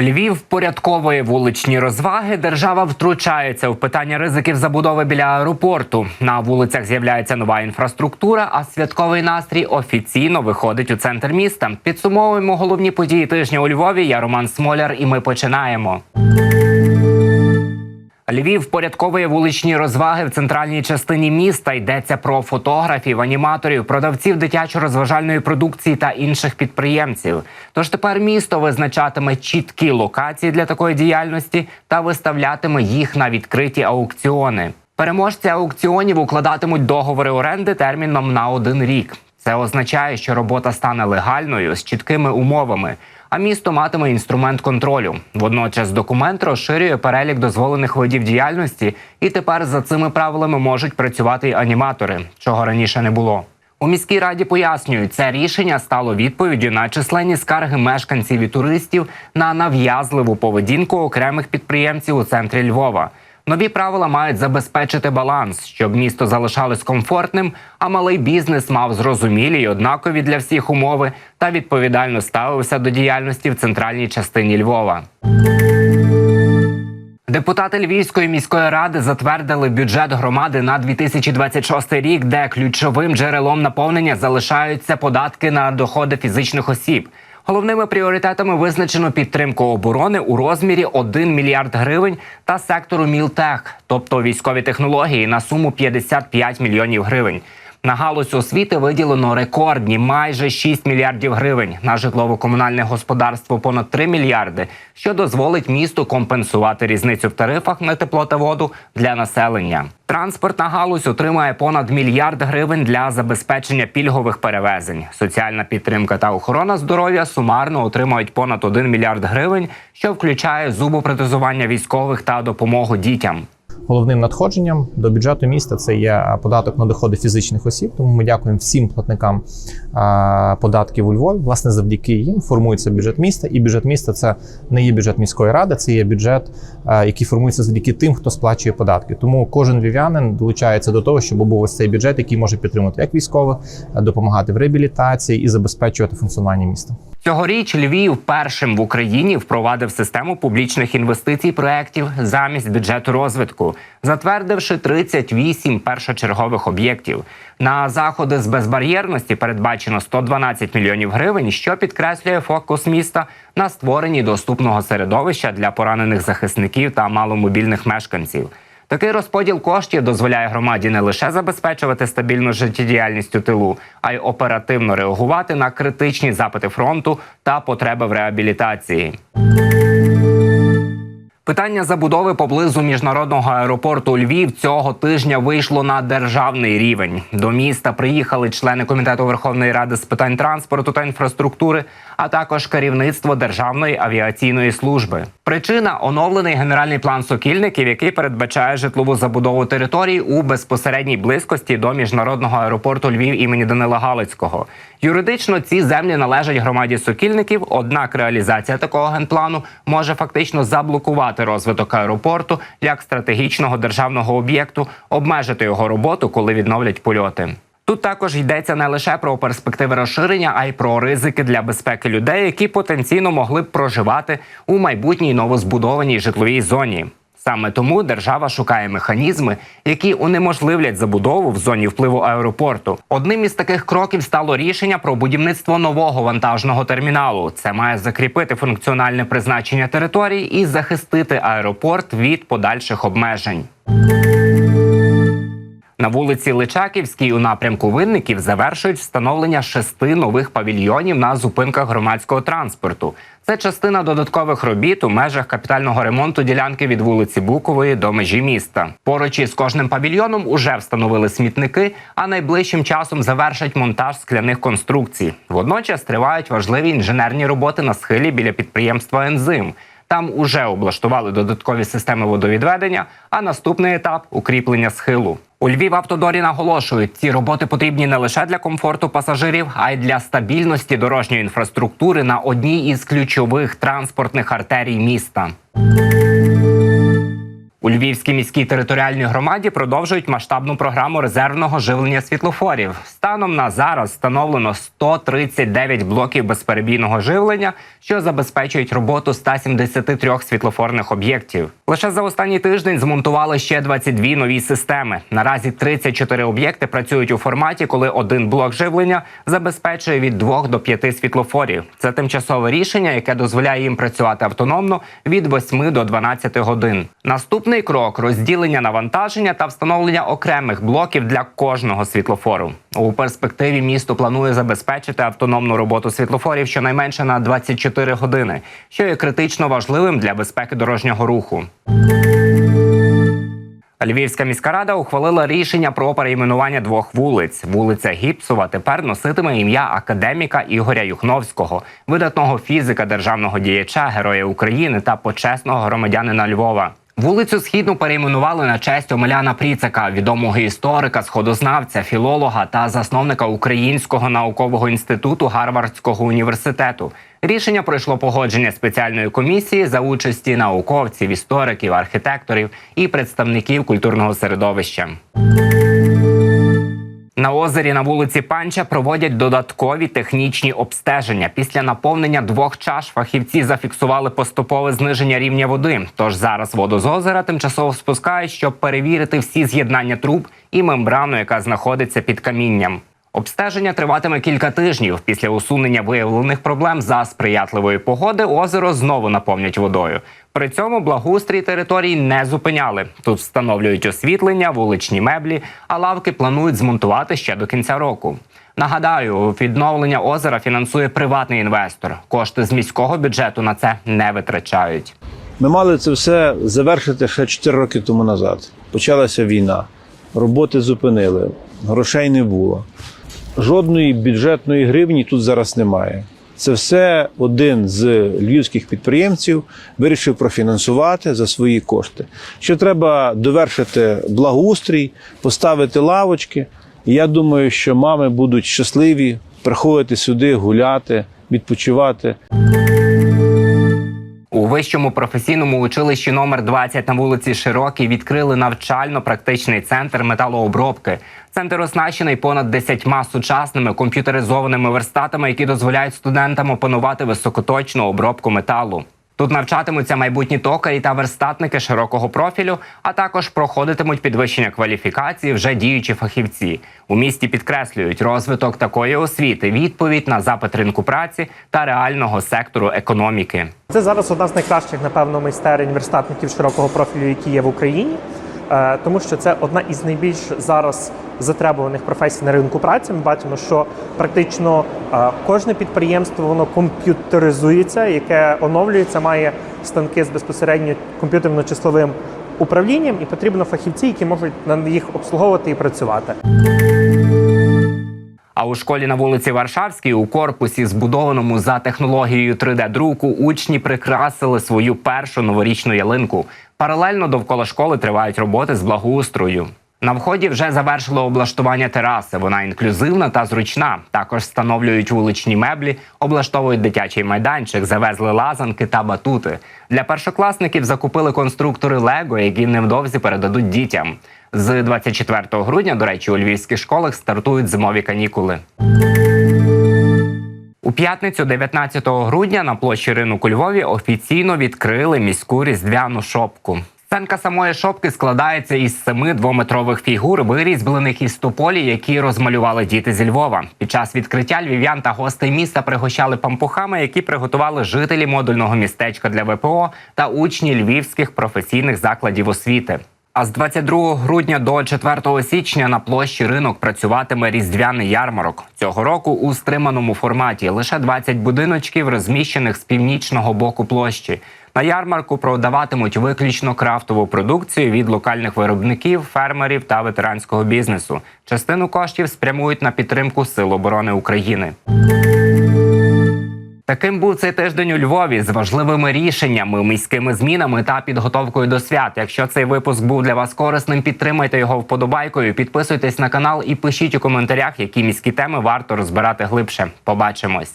Львів порядковує вуличні розваги. Держава втручається в питання ризиків забудови біля аеропорту. На вулицях з'являється нова інфраструктура, а святковий настрій офіційно виходить у центр міста. Підсумовуємо головні події тижня у Львові. Я Роман Смоляр, і ми починаємо. Львів впорядковує вуличні розваги в центральній частині міста. Йдеться про фотографів, аніматорів, продавців дитячо-розважальної продукції та інших підприємців. Тож тепер місто визначатиме чіткі локації для такої діяльності та виставлятиме їх на відкриті аукціони. Переможці аукціонів укладатимуть договори оренди терміном на один рік. Це означає, що робота стане легальною з чіткими умовами. А місто матиме інструмент контролю. Водночас документ розширює перелік дозволених видів діяльності, і тепер за цими правилами можуть працювати й аніматори, чого раніше не було. У міській раді пояснюють, це рішення стало відповіддю на численні скарги мешканців і туристів на нав'язливу поведінку окремих підприємців у центрі Львова. Нові правила мають забезпечити баланс, щоб місто залишалось комфортним, а малий бізнес мав зрозумілі й однакові для всіх умови та відповідально ставився до діяльності в центральній частині Львова. Депутати Львівської міської ради затвердили бюджет громади на 2026 рік, де ключовим джерелом наповнення залишаються податки на доходи фізичних осіб. Головними пріоритетами визначено підтримку оборони у розмірі 1 мільярд гривень та сектору Мілтех, тобто військові технології, на суму 55 мільйонів гривень. На галузь освіти виділено рекордні майже 6 мільярдів гривень. На житлово-комунальне господарство понад 3 мільярди, що дозволить місту компенсувати різницю в тарифах на тепло та воду для населення. Транспортна галузь отримає понад мільярд гривень для забезпечення пільгових перевезень. Соціальна підтримка та охорона здоров'я сумарно отримають понад 1 мільярд гривень, що включає зубопротезування військових та допомогу дітям. Головним надходженням до бюджету міста це є податок на доходи фізичних осіб. Тому ми дякуємо всім платникам податків у Львові. Власне, завдяки їм формується бюджет міста. І бюджет міста це не є бюджет міської ради, це є бюджет, який формується завдяки тим, хто сплачує податки. Тому кожен львів'янин долучається до того, щоб був ось цей бюджет, який може підтримати як військових, допомагати в реабілітації і забезпечувати функціонування міста. Цьогоріч Львів першим в Україні впровадив систему публічних інвестицій проєктів замість бюджету розвитку, затвердивши 38 першочергових об'єктів. На заходи з безбар'єрності передбачено 112 мільйонів гривень, що підкреслює фокус міста на створенні доступного середовища для поранених захисників та маломобільних мешканців. Такий розподіл коштів дозволяє громаді не лише забезпечувати стабільну життєдіяльність у тилу, а й оперативно реагувати на критичні запити фронту та потреби в реабілітації. Питання забудови поблизу міжнародного аеропорту Львів цього тижня вийшло на державний рівень. До міста приїхали члени комітету Верховної Ради з питань транспорту та інфраструктури, а також керівництво Державної авіаційної служби. Причина оновлений генеральний план сокільників, який передбачає житлову забудову територій у безпосередній близькості до міжнародного аеропорту Львів імені Данила Галицького. Юридично ці землі належать громаді сокільників. Однак реалізація такого генплану може фактично заблокувати розвиток аеропорту як стратегічного державного об'єкту, обмежити його роботу, коли відновлять польоти. Тут також йдеться не лише про перспективи розширення, а й про ризики для безпеки людей, які потенційно могли б проживати у майбутній новозбудованій житловій зоні. Саме тому держава шукає механізми, які унеможливлять забудову в зоні впливу аеропорту. Одним із таких кроків стало рішення про будівництво нового вантажного терміналу. Це має закріпити функціональне призначення територій і захистити аеропорт від подальших обмежень. На вулиці Личаківській у напрямку винників завершують встановлення шести нових павільйонів на зупинках громадського транспорту. Це частина додаткових робіт у межах капітального ремонту ділянки від вулиці Букової до межі міста. Поруч із кожним павільйоном уже встановили смітники, а найближчим часом завершать монтаж скляних конструкцій. Водночас тривають важливі інженерні роботи на схилі біля підприємства Ензим. Там уже облаштували додаткові системи водовідведення, а наступний етап укріплення схилу. У Львів автодорі наголошують, ці роботи потрібні не лише для комфорту пасажирів, а й для стабільності дорожньої інфраструктури на одній із ключових транспортних артерій міста. У Львівській міській територіальній громаді продовжують масштабну програму резервного живлення світлофорів. Станом на зараз встановлено 139 блоків безперебійного живлення, що забезпечують роботу 173 світлофорних об'єктів. Лише за останній тиждень змонтували ще 22 нові системи. Наразі 34 об'єкти працюють у форматі, коли один блок живлення забезпечує від 2 до 5 світлофорів. Це тимчасове рішення, яке дозволяє їм працювати автономно від 8 до 12 годин. Наступний крок розділення навантаження та встановлення окремих блоків для кожного світлофору. У перспективі місто планує забезпечити автономну роботу світлофорів щонайменше на 24 години, що є критично важливим для безпеки дорожнього руху. Львівська міська рада ухвалила рішення про перейменування двох вулиць. Вулиця Гіпсова тепер носитиме ім'я академіка Ігоря Юхновського, видатного фізика, державного діяча, героя України та почесного громадянина Львова. Вулицю східну перейменували на честь Омеляна Пріцака, відомого історика, сходознавця, філолога та засновника Українського наукового інституту Гарвардського університету. Рішення пройшло погодження спеціальної комісії за участі науковців, істориків, архітекторів і представників культурного середовища. На озері на вулиці Панча проводять додаткові технічні обстеження. Після наповнення двох чаш фахівці зафіксували поступове зниження рівня води. Тож зараз воду з озера тимчасово спускають, щоб перевірити всі з'єднання труб і мембрану, яка знаходиться під камінням. Обстеження триватиме кілька тижнів. Після усунення виявлених проблем за сприятливої погоди озеро знову наповнять водою. При цьому благоустрій території не зупиняли. Тут встановлюють освітлення, вуличні меблі, а лавки планують змонтувати ще до кінця року. Нагадаю, відновлення озера фінансує приватний інвестор. Кошти з міського бюджету на це не витрачають. Ми мали це все завершити ще 4 роки тому назад. Почалася війна, роботи зупинили, грошей не було. Жодної бюджетної гривні тут зараз немає. Це все один з львівських підприємців вирішив профінансувати за свої кошти. Що треба довершити благоустрій, поставити лавочки. І я думаю, що мами будуть щасливі приходити сюди, гуляти, відпочивати. Вищому професійному училищі номер 20 на вулиці Широкій відкрили навчально-практичний центр металообробки. Центр оснащений понад 10 сучасними комп'ютеризованими верстатами, які дозволяють студентам опанувати високоточну обробку металу. Тут навчатимуться майбутні токарі та верстатники широкого профілю, а також проходитимуть підвищення кваліфікації вже діючі фахівці. У місті підкреслюють розвиток такої освіти, відповідь на запит ринку праці та реального сектору економіки. Це зараз одна з найкращих, напевно, майстерень верстатників широкого профілю, які є в Україні, тому що це одна із найбільш зараз затребуваних професій на ринку праці. Ми бачимо, що практично е, кожне підприємство воно комп'ютеризується, яке оновлюється, має станки з безпосередньо комп'ютерно-числовим управлінням, і потрібно фахівці, які можуть на їх обслуговувати і працювати. А у школі на вулиці Варшавській у корпусі, збудованому за технологією 3D-друку, учні прикрасили свою першу новорічну ялинку. Паралельно довкола школи тривають роботи з благоустрою. На вході вже завершили облаштування тераси. Вона інклюзивна та зручна. Також встановлюють вуличні меблі, облаштовують дитячий майданчик, завезли лазанки та батути. Для першокласників закупили конструктори Лего, які невдовзі передадуть дітям. З 24 грудня, до речі, у львівських школах стартують зимові канікули. У п'ятницю, 19 грудня, на площі ринок у Львові офіційно відкрили міську різдвяну шопку. Сценка самої шопки складається із семи двометрових фігур, вирізблених із тополі, які розмалювали діти зі Львова. Під час відкриття львів'ян та гостей міста пригощали пампухами, які приготували жителі модульного містечка для ВПО та учні львівських професійних закладів освіти. А з 22 грудня до 4 січня на площі ринок працюватиме різдвяний ярмарок. Цього року у стриманому форматі лише 20 будиночків, розміщених з північного боку площі. На ярмарку продаватимуть виключно крафтову продукцію від локальних виробників, фермерів та ветеранського бізнесу. Частину коштів спрямують на підтримку Сил оборони України. Таким був цей тиждень у Львові з важливими рішеннями, міськими змінами та підготовкою до свят. Якщо цей випуск був для вас корисним, підтримайте його вподобайкою, підписуйтесь на канал і пишіть у коментарях, які міські теми варто розбирати глибше. Побачимось.